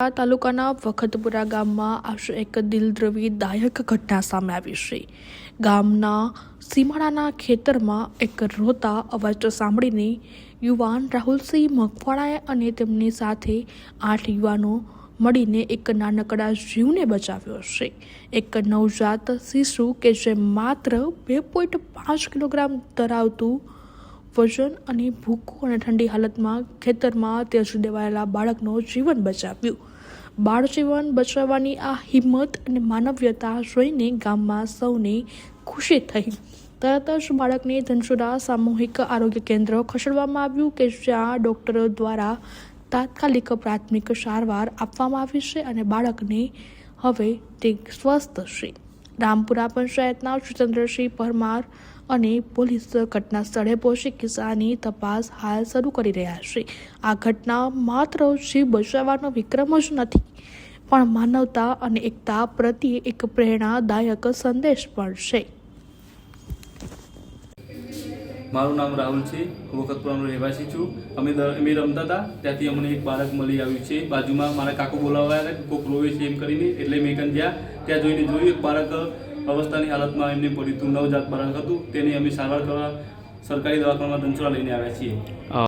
આ તાલુકાના વખતપુરા ગામમાં આશરે એક દિલદ્રવી દાયક ઘટના સામે આવી છે. ગામના સીમાડાના ખેતરમાં એક રોતા અવાજ સાંભળીને યુવાન રાહુલસિંહ મકવાણાએ અને તેમની સાથે આઠ યુવાનો મળીને એક નાનકડા જીવને બચાવ્યો છે. એક નવજાત શિશુ કે જે માત્ર બે પોઈન્ટ પાંચ કિલોગ્રામ ધરાવતું વજન અને ભૂખું અને ઠંડી હાલતમાં ખેતરમાં ત્યજી દેવાયેલા બાળકનો જીવન બચાવ્યું. બાળ જીવન બચાવવાની આ હિંમત અને માનવ્યતા જોઈને ગામમાં સૌને ખુશી થઈ. તરત જ બાળકને ધનસુરા સામૂહિક આરોગ્ય કેન્દ્ર ખસેડવામાં આવ્યું કે જ્યાં ડોક્ટરો દ્વારા તાત્કાલિક પ્રાથમિક સારવાર આપવામાં આવી છે અને બાળકને હવે તે સ્વસ્થ છે. રામપુરા પંચાયતના સુચંદ્રસિંહ પરમાર અને પોલીસ ઘટના સ્થળે પહોંચી કિસ્સાની તપાસ હાલ શરૂ કરી રહ્યા છે. આ ઘટના માત્ર જીવ બચાવવાનો વિક્રમ જ નથી, પણ માનવતા અને એકતા પ્રત્યે એક પ્રેરણાદાયક સંદેશ પણ છે. મારું નામ રાહુલ છે. હું વખતપુરાનો રહેવાસી છું. અમે અમે રમતા હતા. ત્યાંથી અમને એક બાળક મળી આવ્યું છે. બાજુમાં મારા કાકો બોલાવવા આવ્યા કોક રોવે છે એમ કરીને. એટલે મેં કંઈ જ્યાં ત્યાં જોઈને જોયું, એક બાળક અવસ્થાની હાલતમાં એમને પડ્યું હતું નવજાત બાળક હતું. તેને અમે સારવાર કરવા સરકારી દવાખાનામાં ધનસુરા લઈને આવ્યા છીએ.